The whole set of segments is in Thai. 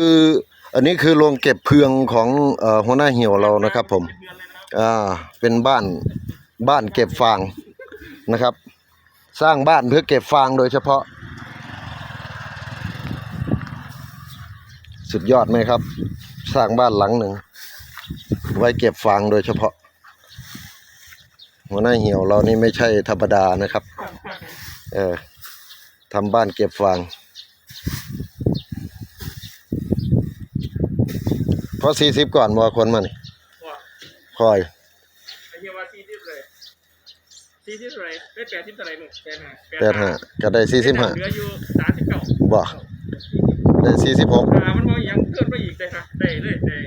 คืออันนี้คือโรงเก็บเพืองของอหัวหน้าเหี่ยวเรานะครับ ผมอ่าเป็นบ้านบ้านเก็บฟางนะครับ สร้างบ้านเพื่อเก็บฟางโดยเฉพาะ สุดยอดไหมครับ สร้างบ้านหลังหนึ่ง ไว้เก็บฟางโดยเฉพาะ หัวหน้าเหี่ยวเรานี่ไม่ใช่ธรรมดานะครับ เออทำบ้านเก็บฟาง เพ ราะสี่สิบก่อนบ่คนมานี่ว่าคอยไอ้เหี้ยว่าซีทิปเลยซีทิปเลยได้แปดทิปเท่าไหร่หนุ่มแปดห้าแปดห้าก็ได้สี่สิบห้าเหลืออยู่สามสิบเก้าบ่ได้สี่สิบหกอ่ามันว่ายังเกินไปอีกเลยค่ะได้เลยได้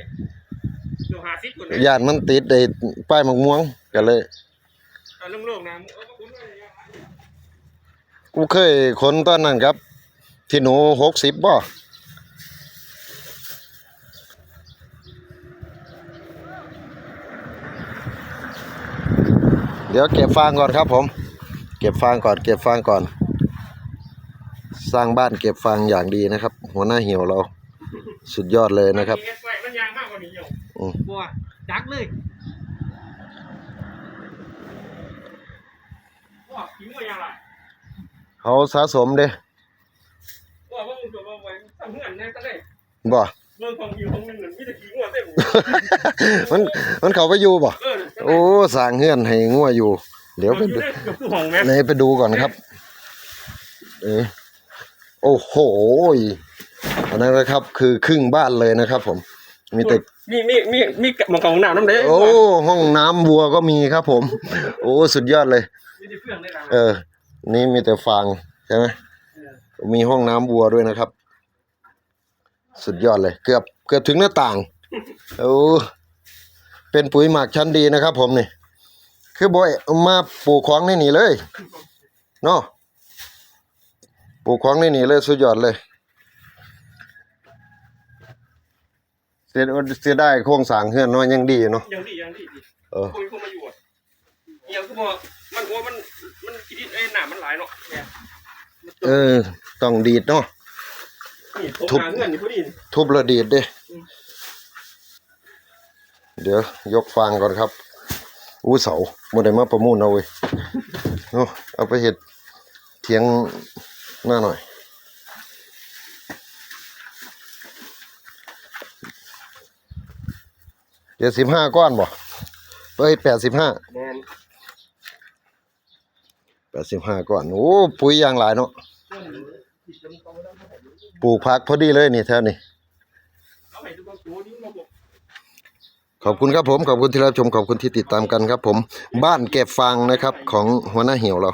ดูหาซิปคนเลยญาติมันติดได้ป้ายมะม่วงก็เลยตอนโล่งๆนะเอามาคุ้นเลยกูเคยคนตอนนั้นครับ ที่หนูหกสิบบ่ เดี๋ยวเก็บฟางก่อนครับผม เก็บฟางก่อน เก็บฟางก่อน สร้างบ้านเก็บฟางอย่างดีนะครับ หัวหน้าเหี่ยวเรา สุดยอดเลยนะครับมีเอสไฟมันยางมากกว่านี้อยู่อืมบัวจักเลยว้าขี้มัวยางไรเขาสะสมเด้ว้าว่ามึงตัวว่าไว้ทำเงื่อนแน่ก็ได้บ่เมืองของอยู่ของหนึ่งหนึ่งมีแต่ขี้งัวเต็มมันมันเขาไปอยู่บ่เออ โอ้สร้างเฮือนให้งัวอยู่ เดี๋ยวไปอยู่ดูได้เกือบทุกห้องแม่ไหนไปดูก่อนครับ เออโอ้โหอันนั้นนะครับ คือครึ่งบ้านเลยนะครับ ผม มีแต่มีมีมีมีหมองกองน้ำน้ำเด้โอ้ห้องน้ำวัวก็มีครับ ผม โอ้สุดยอดเลยมีแต่เพื่อนได้ละเออ นี่มีแต่ฟางใช่ไหมมีห้องน้ำวัวด้วยนะครับ สุดยอดเลย เกือบเกือบถึงหน้าต่าง โอ้ เป็นปุ๋ยหมักชั้นดีนะครับ ผมนี่ คือบอยเอามาปลูกของในนี่เลยเนาะปลูกของในนี่เลยสุดยอดเลยเสียเสียได้โครงสร้างเฮือนเนาะยังดีอยู่เนาะยังดียังดีดีเออคุยเข้ามาอยู่อะยังคือบอกมันว่ามันมันกินไอ้หนามันหลายเนาะเนี่ยเออต้องดีดเนาะนี่ผมทุบหาเงื่อนอยู่พอดีทุบระดีดเด้ เดี๋ยวยกฟางก่อนครับ อู้เสาโมได้มาประมูลเอาเว้ยเอาเอาไปเห็ดเทียงหน้าหน่อย เดี๋ยวสิบห้าก้อนบ่เอ้ยแปดสิบห้าแมนแปดสิบห้าก้อน โอ้ปุ๋ยอยางหลายเนาะปลูกผักพอดีเลยนี่แถวนี้ เอาไปดูตัวตัวนี้มาบอก ขอบคุณครับผม ขอบคุณที่รับชม ขอบคุณที่ติดตามกันครับผม บ้านเก็บฟางนะครับของหัวหน้าเหี่ยวเรา